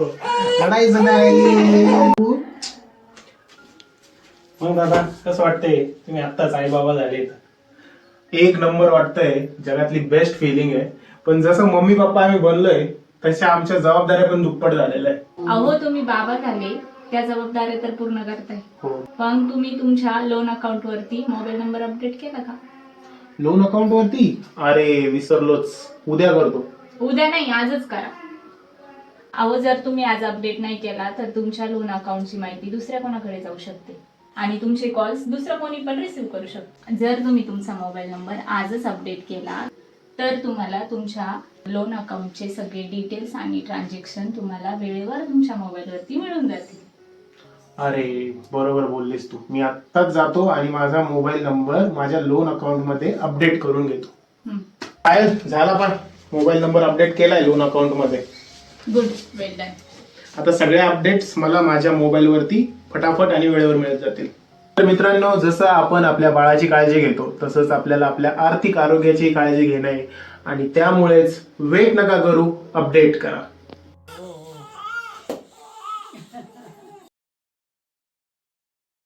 लढायचं नाही. मग दादा कसं वाटतंय? तुम्ही आत्ताच आई बाबा झाले एक नंबर वाटतंय. जगातली बेस्ट फिलिंग आहे. पण जसं मम्मी पप्पा आम्ही बनलोय तशा आमच्या जबाबदाऱ्या पण दुप्पट झालेल्या आहे अहो तुम्ही बाबा झाले. त्या जबाबदाऱ्या तर पूर्ण करताय. हो. पण तुम्ही तुमच्या लोन अकाउंट वरती मोबाईल नंबर अपडेट केला का? लोन अकाउंट वरती? अरे विसरलोच. उद्या करतो. उद्या नाही आजच करा. अहो जर तुम्ही आज अपडेट नाही केला तर तुमच्या लोन अकाउंटची माहिती दुसऱ्या कोणाकडे जाऊ शकते? आणि तुमचे कॉल्स दुसरं कोणी पण रिसिव्ह करू शकतो. जर तुम्ही तुमचा मोबाईल नंबर आजच अपडेट केला तर तुम्हाला तुमच्या लोन अकाउंटचे सगळे डिटेल्स आणि ट्रान्झॅक्शन तुम्हाला वेळेवर तुमच्या मोबाईलवरती मिळून जातील. अरे बरोबर बोललीस तू. मी आत्ताच जातो आणि माझा मोबाईल नंबर माझ्या लोन अकाउंटमध्ये अपडेट करून घेतो. काय झाला पण. मोबाईल नंबर अपडेट केलाय लोन अकाउंटमध्ये. गुड वेल डन आता सगळ्या अपडेट्स मला माझ्या मोबाईलवरती फटाफट आणि वेळेवर मिळत जातील. तर मित्रांनो जसं आपण आपल्या बाळाची काळजी घेतो तसंच आपल्याला आपल्या आर्थिक आरोग्याची काळजी घेणं आहे. आणि त्यामुळेच वेट नका करू अपडेट करा.